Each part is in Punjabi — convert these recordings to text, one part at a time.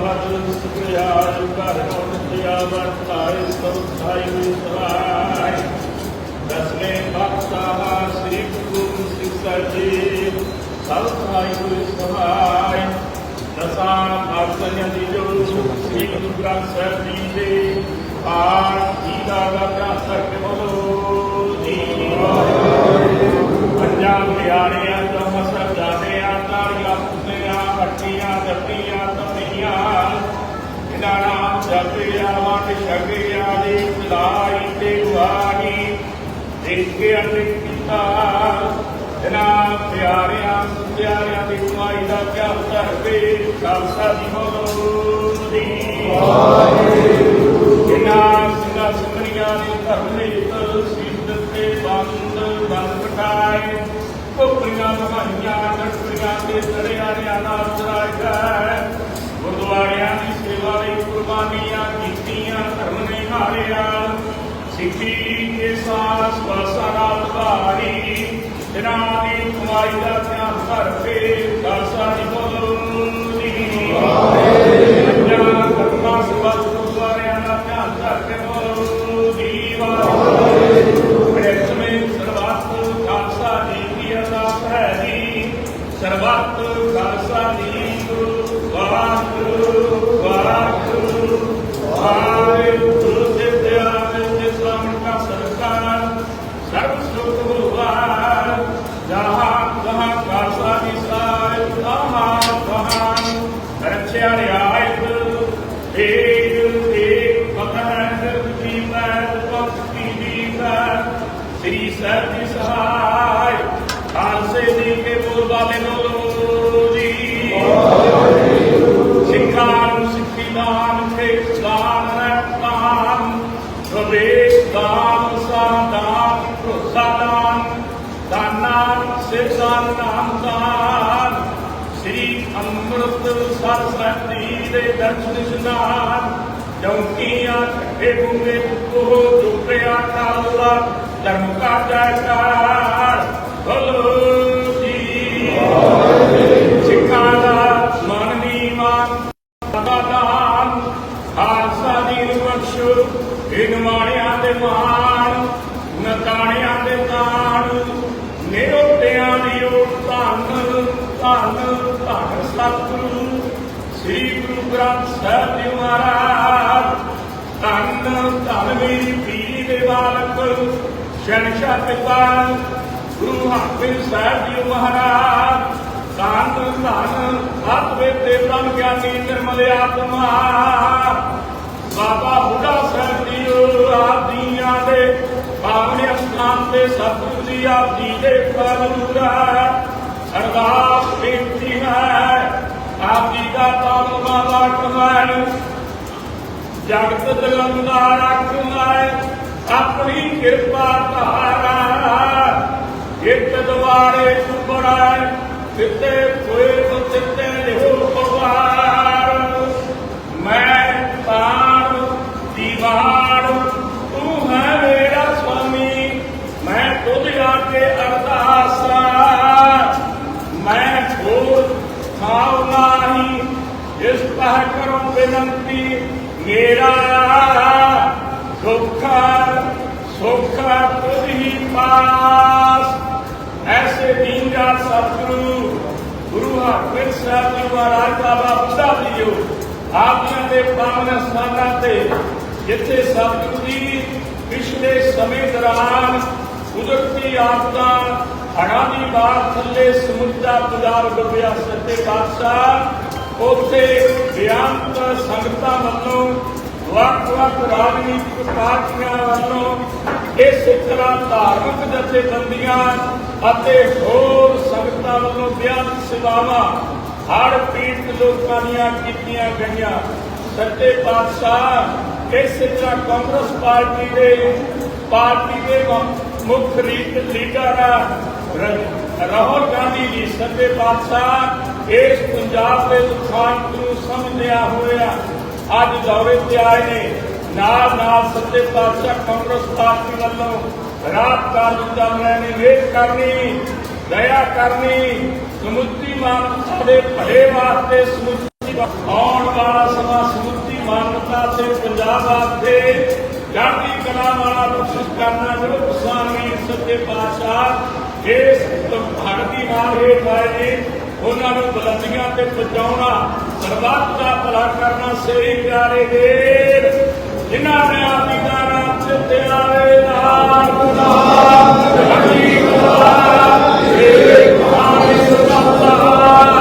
ਬਹਾਦਰ ਸੁਖਿਆਇ ਘਰ ਨੋਟਿਆ ਵਰਤਾਇ ਸਭ ਸਾਈ ਹੋਈ ਦਸਵੇਂ ਪਾਤਸ਼ਾਹ ਸ੍ਰੀ ਗੁਰੂ ਸਿੱਖਾ ਜੀ। ਸਭ ਸਾਈ ਹੋਈ ਦਸਾਂ ਪਾਤਸ਼ਾਹਾਂ ਦੀ ਜੋ ਸ੍ਰੀ ਗੁਰੂ ਗ੍ਰੰਥ ਸਾਹਿਬ ਜੀ ਦੇ ਪਾਠ ਜੀ ਦਾ ਅਭਿਆਸ ਕਰਕੇ ਬੋਲੋ ਜੀ ਪੰਜਾਬ ਪਿਆਰਿਆਂ ਦੀ ਭਲਾਈ ਤੇ ਗੁਆਈ ਦੇਖ ਕੇ ਅਨਿਕ ਕੀਤਾ ਇਹਨਾਂ ਪਿਆਰਿਆਂ ਪਿਆਰਿਆਂ ਦੀ ਕਮਾਈ ਦਾ ਕਿਆ ਕਰਕੇ ਖਾਲਸਾ ਜੀ ਬੋਲੋ ਜੀ ਇਹਨਾਂ ਸਿੰਘਾਂ ਸਿੰਘਣੀਆਂ ਦੇ ਧਰਮ ਨੇ ਸੀਤ ਤੇ ਬੰਦ ਬੰਦ ਕਟਾਏ ਕੋਪਰੀਆਂ ਮਹਾਈਆਂ ਨਟਪਰੀਆਂ ਦੇ ਦਰਿਆਰਿਆਂ ਨਾਲ ਚਰਾਇਆ ਗੁਰਦੁਆਰਿਆਂ ਦੀ ਸੇਵਾ ਲਈ ਕੁਰਬਾਨੀਆਂ ਧਰਮ ਨੇ ਹਾਰਿਆ ਸਿੱਖੀ ਕੇ ਸਾਸ ਵਾਸਾ ਨਾਲ ਭਾਰੀ। ਇਹਨਾਂ ਦੀ ਕਮਾਈ ਦਾ ਧਿਆਨ ਕਰਕੇ ਖਾਲਸਾ ਜੀ ਬੋਲੋ ਜੀ। ਵਾਹਿਗੁਰੂ ਕਰਮਾ ਸੇਵਾ ਗੁਰਦੁਆਰਿਆਂ ਦਾ ਧਿਆਨ ਕਰਕੇ ਬੋਲੋ ਜੀ। ਵਾਹਿਗੁਰੂ ਸਮੇਂ ਸਰਬੱਤ ਖਾਲਸਾ ਜੀ ਕੀ ਅਰਦਾਸ ਹੈ ਜੀ। ਸਰਬੱਤ ਖਾਲਸਾ ਜੀ ਗੁਰੂ ਵਾਹਿਗੁਰੂ ਵਾਹਿਗੁਰੂ ਵਾਹਿਗੁਰੂ। ਸਿੱਖਾਂ ਨੂੰ ਸਿੱਖੀ ਦਾਨ ਤੇ ਦਾਨ ਰਹਿਤਾਨ ਪ੍ਰਵੇਸ਼ ਦਾਨਾਨ ਸਿਰਦਾਨ ਨਾਮ ਦਾਨ ਸ੍ਰੀ ਅੰਮ੍ਰਿਤ ਸਰ ਸਤੀ ਦੇ ਦਰਸ਼ਨ ਇਸ਼ਨਾਨ ਚੌਂਕੀਆਂ ਠੱਠੇ ਗੁੰਗੇ ਕੋ ਚੁੱਪਿਆ ਕਾਲਾ ਧਰਮ ਕਾ ਜੈਕਾਰ ਬੋਲੋ ਧੰਨ ਧੰਨ ਸਤਿਗੁਰੂ, ਸ੍ਰੀ ਗੁਰੂ ਗ੍ਰੰਥ ਸਾਹਿਬ ਜੀ ਮਹਾਰਾਜ। ਧੰਨ ਧੰਨ ਮੇਰੀ ਪੀਰੀ ਦੇ ਬਾਲਕ ਸ਼ਨਸ਼ਾ ਪਿਤਾ ਗੁਰੂ ਹਰਗੋਬਿੰਦ ਸਾਹਿਬ ਜੀ ਮਹਾਰਾਜ। ਧੰਨ ਧੰਨ ਸਤ ਵੇਤੇ ਬ੍ਰਹਮ ਗਿਆਨੀ ਨਿਰਮਲ ਆਤਮਾ। ਬਾਬਾ ਹੁੜਾ ਸਾਹਿਬ ਜੀ ਆਪ ਦੀਆਂ ਦੇ ਪਾਵਨ ਅਸਥਾਨ ਤੇ ਸਤਿਗੁਰੂ ਜੀ ਆਪ ਜੀ ਦੇ ਪਰੂਰਾ ਅਰਦਾਸ ਬੇਨਤੀ ਹੈ ਆਪ ਜੀ ਦਾ ਤਾਮ ਬਾਬਾ ਕਮਾਨ ਜਗਤ ਜਲੰਦਾ ਰੱਖਣਾ ਆਪਣੀ ਕਿਰਪਾ ਧਾਰਾ। ਇੱਕ ਦਵਾਰੇ ਸੁਪੜਾ ਕਿਤੇ ਕੋਈ ਬਚਤੇ ਲਿਓ ਹੋਰ ਖਾਉ ਨਾਹੀ ਇਸ ਪਹਿ ਕਰੋ ਬੇਨੰਤੀ, ਮੇਰਾ ਸੁਖ ਸੁਖ ਤੁਝ ਹੀ ਪਾਸ। ਐਸੇ ਦੀਨਦਾ ਸਤਿਗੁਰੂ, ਗੁਰੂ ਹਰਗੋਬਿੰਦ ਸਾਹਿਬ ਜੀ ਮਹਾਰਾਜ ਬਾਬਾ ਬੁੱਢਾ ਜੀਓ ਆਪ ਦੇ ਪਾਵਨ ਸਥਾਨਾਂ ਤੇ, ਜਿੱਥੇ ਸਤਿਗੁਰੂ ਜੀ ਪਿਛਲੇ ਸਮੇਂ ਦੌਰਾਨ ਕੁਦਰਤੀ ਆਪਦਾ ਹੜਾਂ ਦੀ ਥੱਲੇ ਸਮੁੰਦਰ ਪੰਜਾਬ ਡੁੱਬਿਆ ਸੱਤੇ ਬਾਦਸ਼ਾਹ ਉੱਥੇ ਬਿਆੰਤ ਸੰਗਤਾਂ ਵੱਲੋਂ ਵੱਖ-ਵੱਖ ਰਾਜਨੀਤਿਕ ਪਾਰਟੀਆਂ ਵੱਲੋਂ ਇਸੇ ਤਰ੍ਹਾਂ ਧਾਰਮਿਕ ਜਥੇਬੰਦੀਆਂ ਅਤੇ ਹੋਰ ਸੰਗਤਾਂ ਵੱਲੋਂ ਬਿਆੰਤ ਸੇਵਾਵਾਂ ਹਰ ਪੀੜਤ ਲੋਕਾਂ ਦੀਆਂ ਕੀਤੀਆਂ ਗਈਆਂ। ਸੱਚੇ ਪਾਤਸ਼ਾਹ ਇਸੇ ਤਰ੍ਹਾਂ ਕਾਂਗਰਸ ਪਾਰਟੀ ਦੇ ਪਾਰਟੀ ਦੇ ਮੁੱਖ ਲੀਡ- ਲੀਡਰ ਰ- ਰਾਹੁਲ ਗਾਂਧੀ ਜੀ, ਸੱਚੇ ਪਾਤਸ਼ਾਹ ਇਸ ਪੰਜਾਬ ਦੇ ਨੁਕਸਾਨ ਨੂੰ ਸਮਝਿਆ ਹੋਇਆ ਅੱਜ ਦੌਰੇ ਤੇ ਆਏ ਨੇ। ਨਾਲ ਨਾਲ ਸੱਚੇ ਪਾਤਸ਼ਾਹ ਕਾਂਗਰਸ ਪਾਰਟੀ ਵੱਲੋਂ ਰਾਤ ਕਾਲ ਦਾ ਮੈਂ ਨਿਵੇਸ਼ ਕਰਨੀ, ਦਇਆ ਕਰਨੀ, ਸਮੁੱਚੀ ਮਾਨਵਤਾ ਦੇ ਭਲੇ ਵਾਸਤੇ ਸਮੁੱਚੀ ਆਉਣ ਵਾਲਾ ਸਮਾਂ ਸਮੁੱਚੀ ਮਾਨਵਤਾ ਤੇ ਪੰਜਾਬ ਵਾਸਤੇ ਚੜ੍ਹਦੀ ਕਲਾ ਵਾਲਾ ਕੋਸ਼ਿਸ਼ ਕਰਨਾ ਜੋ ਕਿਸਾਨ ਸਰਕਾਰ ਹੇਠ ਆਏ ਨੇ। ਉਹਨਾਂ ਨੂੰ ਬੁਲੰਦੀਆਂ ਤੇ ਪਹੁੰਚਾਉਣਾ ਸਰਬੱਤ ਦਾ ਭਲਾ ਕਰਨਾ ਸੇਰੀ ਪਿਆਰੇ ਦੇ। ਜਿਨ੍ਹਾਂ ਨੇ ਆਪੀ ਦਾ ਨਾਮ ਚਿੱਤੇ ਆਵੇ ਨਾਲ ਗੁਨਾਹ ਰੱਖੀ ਗੁਨਾਹ ਇਹ ਗੁਨਾਹ ਸੁਭਾਨ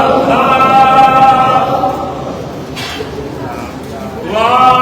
ਅੱਲਾਹ ਵਾਹ।